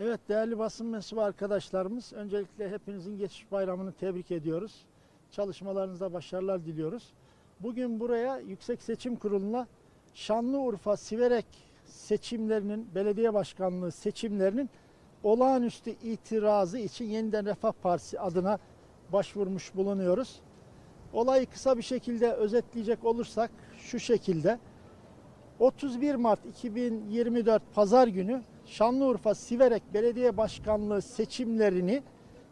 Evet değerli basın mensubu arkadaşlarımız öncelikle hepinizin geçiş bayramını tebrik ediyoruz. Çalışmalarınızda başarılar diliyoruz. Bugün buraya Yüksek Seçim Kurulu'na Şanlıurfa Siverek seçimlerinin belediye başkanlığı seçimlerinin olağanüstü itirazı için Yeniden Refah Partisi adına başvurmuş bulunuyoruz. Olayı kısa bir şekilde özetleyecek olursak şu şekilde 31 Mart 2024 Pazar günü Şanlıurfa Siverek Belediye Başkanlığı seçimlerini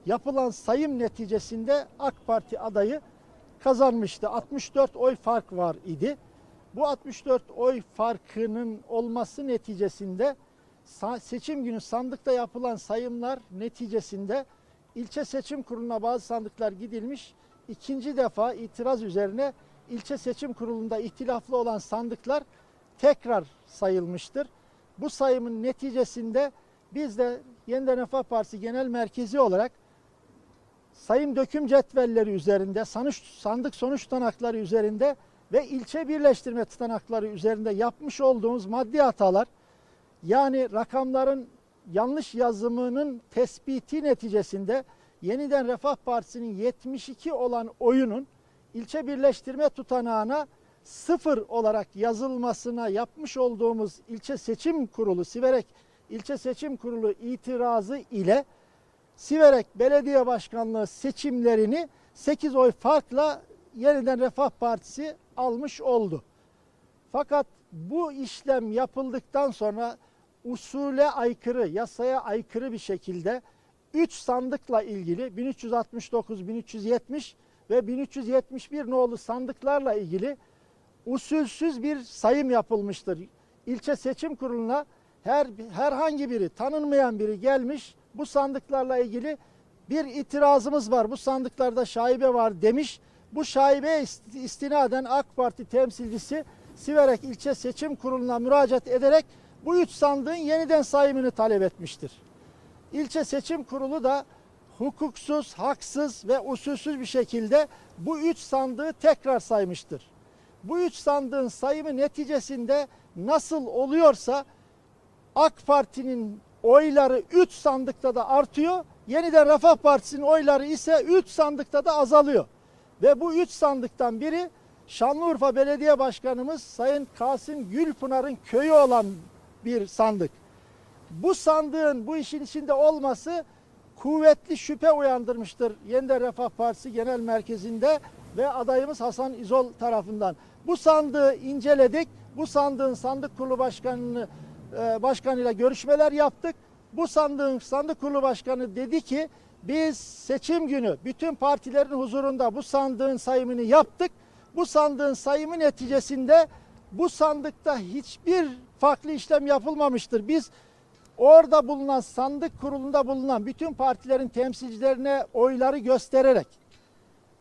yapılan sayım neticesinde AK Parti adayı kazanmıştı. 64 oy fark var idi. Bu 64 oy farkının olması neticesinde seçim günü sandıkta yapılan sayımlar neticesinde ilçe seçim kuruluna bazı sandıklar gidilmiş. İkinci defa itiraz üzerine ilçe seçim kurulunda ihtilaflı olan sandıklar tekrar sayılmıştır. Bu sayımın neticesinde biz de Yeniden Refah Partisi Genel Merkezi olarak sayım döküm cetvelleri üzerinde, sandık sonuç tutanakları üzerinde ve ilçe birleştirme tutanakları üzerinde yapmış olduğumuz maddi hatalar yani rakamların yanlış yazımının tespiti neticesinde Yeniden Refah Partisi'nin 72 olan oyunun ilçe birleştirme tutanağına sıfır olarak yazılmasına yapmış olduğumuz ilçe seçim kurulu Siverek ilçe seçim kurulu itirazı ile Siverek Belediye Başkanlığı seçimlerini 8 oy farkla yeniden Refah Partisi almış oldu. Fakat bu işlem yapıldıktan sonra usule aykırı, yasaya aykırı bir şekilde 3 sandıkla ilgili 1369, 1370 ve 1371 nolu sandıklarla ilgili usulsüz bir sayım yapılmıştır. İlçe seçim kuruluna her herhangi biri tanınmayan biri gelmiş bu sandıklarla ilgili bir itirazımız var. Bu sandıklarda şaibe var demiş. Bu şaibe istinaden AK Parti temsilcisi Siverek İlçe Seçim Kurulu'na müracaat ederek bu üç sandığın yeniden sayımını talep etmiştir. İlçe Seçim Kurulu da hukuksuz, haksız ve usulsüz bir şekilde bu üç sandığı tekrar saymıştır. Bu üç sandığın sayımı neticesinde nasıl oluyorsa AK Parti'nin oyları 3 sandıkta da artıyor. Yeniden Refah Partisi'nin oyları ise 3 sandıkta da azalıyor. Ve bu 3 sandıktan biri Şanlıurfa Belediye Başkanımız Sayın Kasım Gülpınar'ın köyü olan bir sandık. Bu sandığın bu işin içinde olması kuvvetli şüphe uyandırmıştır Yeniden Refah Partisi Genel Merkezi'nde ve adayımız Hasan İzol tarafından. Bu sandığı inceledik. Bu sandığın sandık kurulu başkanını e, başkanıyla görüşmeler yaptık. Bu sandığın sandık kurulu başkanı dedi ki biz seçim günü bütün partilerin huzurunda bu sandığın sayımını yaptık. Bu sandığın sayımı neticesinde bu sandıkta hiçbir farklı işlem yapılmamıştır. Biz orada bulunan sandık kurulunda bulunan bütün partilerin temsilcilerine oyları göstererek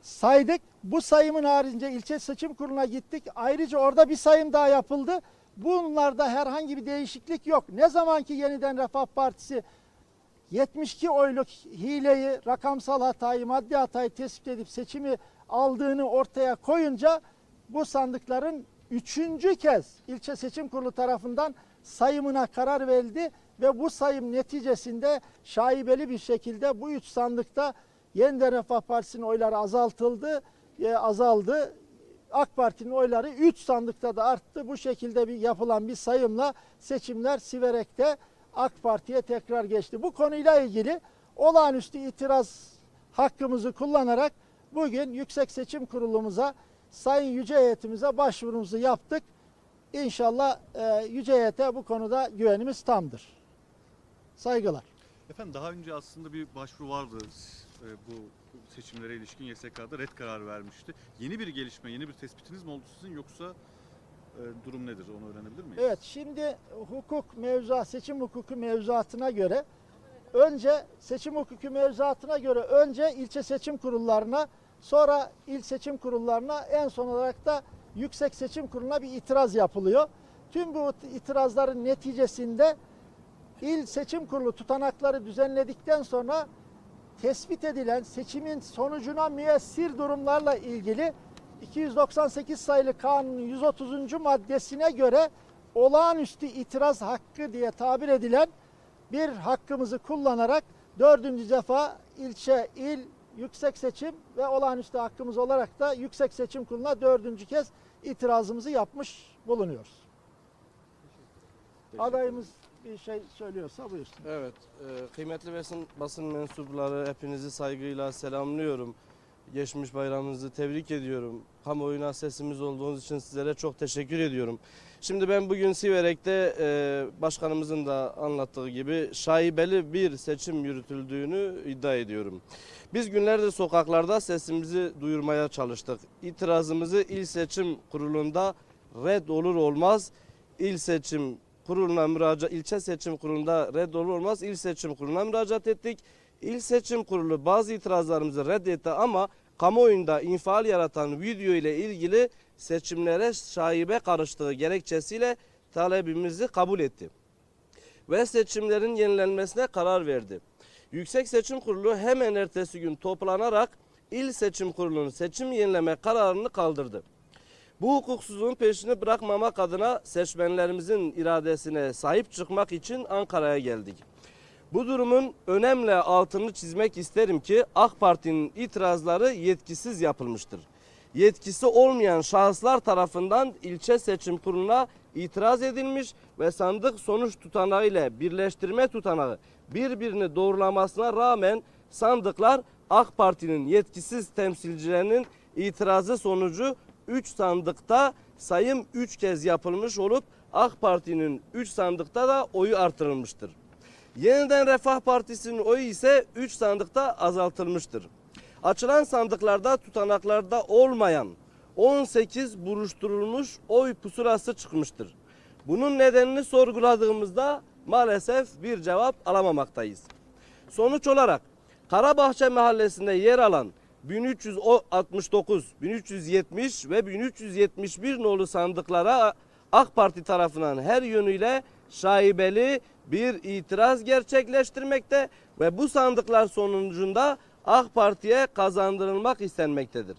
saydık. Bu sayımın haricinde ilçe seçim kuruluna gittik. Ayrıca orada bir sayım daha yapıldı. Bunlarda herhangi bir değişiklik yok. Ne zaman ki yeniden Refah Partisi 72 oyluk hileyi, rakamsal hatayı, maddi hatayı tespit edip seçimi aldığını ortaya koyunca bu sandıkların üçüncü kez ilçe seçim kurulu tarafından sayımına karar verildi ve bu sayım neticesinde şaibeli bir şekilde bu üç sandıkta yeniden Refah Partisi'nin oyları azaltıldı, e, azaldı. AK Parti'nin oyları 3 sandıkta da arttı. Bu şekilde bir yapılan bir sayımla seçimler Siverek'te AK Parti'ye tekrar geçti. Bu konuyla ilgili olağanüstü itiraz hakkımızı kullanarak bugün Yüksek Seçim Kurulumuza, Sayın Yüce Heyetimize başvurumuzu yaptık. İnşallah e, Yüce Heyete bu konuda güvenimiz tamdır. Saygılar. Efendim daha önce aslında bir başvuru vardı bu seçimlere ilişkin YSK'da red karar vermişti. Yeni bir gelişme, yeni bir tespitiniz mi oldu sizin yoksa e, durum nedir onu öğrenebilir miyiz? Evet şimdi hukuk mevzuat, seçim hukuku mevzuatına göre önce seçim hukuku mevzuatına göre önce ilçe seçim kurullarına sonra il seçim kurullarına en son olarak da yüksek seçim kuruluna bir itiraz yapılıyor. Tüm bu itirazların neticesinde il seçim kurulu tutanakları düzenledikten sonra tespit edilen seçimin sonucuna müessir durumlarla ilgili 298 sayılı kanunun 130. maddesine göre olağanüstü itiraz hakkı diye tabir edilen bir hakkımızı kullanarak dördüncü defa ilçe, il, yüksek seçim ve olağanüstü hakkımız olarak da Yüksek Seçim Kurulu'na dördüncü kez itirazımızı yapmış bulunuyoruz. Adayımız bir şey söylüyorsa buyursun. Evet, e, kıymetli basın, basın mensupları hepinizi saygıyla selamlıyorum. Geçmiş bayramınızı tebrik ediyorum. Kamuoyuna sesimiz olduğunuz için sizlere çok teşekkür ediyorum. Şimdi ben bugün Siverek'te e, başkanımızın da anlattığı gibi şaibeli bir seçim yürütüldüğünü iddia ediyorum. Biz günlerdir sokaklarda sesimizi duyurmaya çalıştık. İtirazımızı il seçim kurulunda red olur olmaz il seçim kuruluna müracaat, ilçe seçim kurulunda red olur olmaz il seçim kuruluna müracaat ettik. İl seçim kurulu bazı itirazlarımızı reddetti ama kamuoyunda infial yaratan video ile ilgili seçimlere şaibe karıştığı gerekçesiyle talebimizi kabul etti. Ve seçimlerin yenilenmesine karar verdi. Yüksek Seçim Kurulu hemen ertesi gün toplanarak il seçim kurulunun seçim yenileme kararını kaldırdı. Bu hukuksuzluğun peşini bırakmamak adına seçmenlerimizin iradesine sahip çıkmak için Ankara'ya geldik. Bu durumun önemli altını çizmek isterim ki AK Parti'nin itirazları yetkisiz yapılmıştır. Yetkisi olmayan şahıslar tarafından ilçe seçim kuruluna itiraz edilmiş ve sandık sonuç tutanağı ile birleştirme tutanağı birbirini doğrulamasına rağmen sandıklar AK Parti'nin yetkisiz temsilcilerinin itirazı sonucu 3 sandıkta sayım 3 kez yapılmış olup AK Parti'nin 3 sandıkta da oyu artırılmıştır. Yeniden Refah Partisi'nin oyu ise 3 sandıkta azaltılmıştır. Açılan sandıklarda tutanaklarda olmayan 18 buruşturulmuş oy pusulası çıkmıştır. Bunun nedenini sorguladığımızda maalesef bir cevap alamamaktayız. Sonuç olarak Karabahçe mahallesinde yer alan 1369, 1370 ve 1371 nolu sandıklara AK Parti tarafından her yönüyle şaibeli bir itiraz gerçekleştirmekte ve bu sandıklar sonucunda AK Parti'ye kazandırılmak istenmektedir.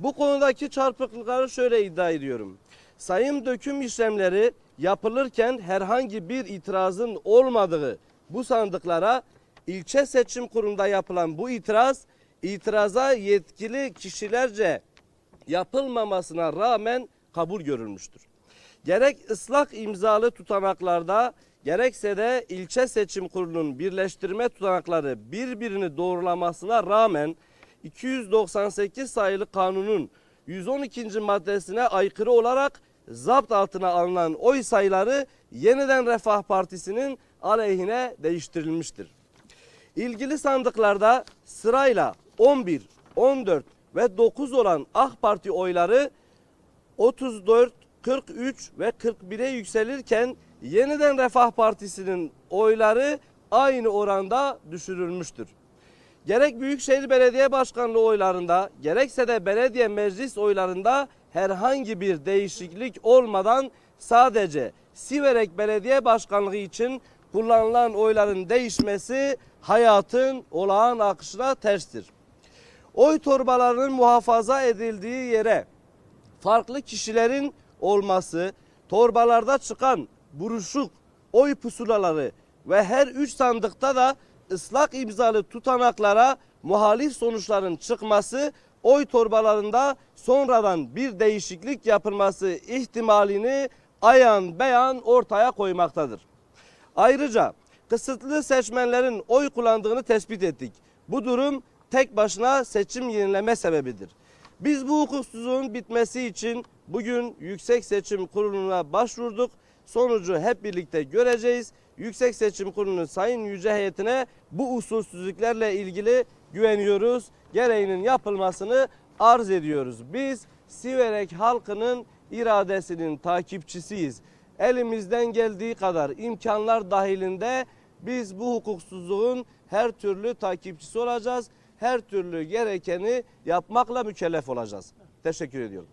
Bu konudaki çarpıklıkları şöyle iddia ediyorum. Sayım döküm işlemleri yapılırken herhangi bir itirazın olmadığı bu sandıklara ilçe seçim kurulunda yapılan bu itiraz itiraza yetkili kişilerce yapılmamasına rağmen kabul görülmüştür. Gerek ıslak imzalı tutanaklarda gerekse de ilçe seçim kurulunun birleştirme tutanakları birbirini doğrulamasına rağmen 298 sayılı kanunun 112. maddesine aykırı olarak zapt altına alınan oy sayıları yeniden Refah Partisi'nin aleyhine değiştirilmiştir. İlgili sandıklarda sırayla 11, 14 ve 9 olan AK Parti oyları 34, 43 ve 41'e yükselirken yeniden Refah Partisi'nin oyları aynı oranda düşürülmüştür. Gerek Büyükşehir Belediye Başkanlığı oylarında gerekse de belediye meclis oylarında herhangi bir değişiklik olmadan sadece Siverek Belediye Başkanlığı için kullanılan oyların değişmesi hayatın olağan akışına terstir. Oy torbalarının muhafaza edildiği yere farklı kişilerin olması, torbalarda çıkan buruşuk oy pusulaları ve her üç sandıkta da ıslak imzalı tutanaklara muhalif sonuçların çıkması oy torbalarında sonradan bir değişiklik yapılması ihtimalini ayan beyan ortaya koymaktadır. Ayrıca kısıtlı seçmenlerin oy kullandığını tespit ettik. Bu durum tek başına seçim yenileme sebebidir. Biz bu hukuksuzluğun bitmesi için bugün Yüksek Seçim Kurulu'na başvurduk. Sonucu hep birlikte göreceğiz. Yüksek Seçim Kurulu'nun Sayın Yüce Heyetine bu usulsüzlüklerle ilgili güveniyoruz. Gereğinin yapılmasını arz ediyoruz. Biz Siverek halkının iradesinin takipçisiyiz. Elimizden geldiği kadar imkanlar dahilinde biz bu hukuksuzluğun her türlü takipçisi olacağız. Her türlü gerekeni yapmakla mükellef olacağız. Teşekkür ediyorum.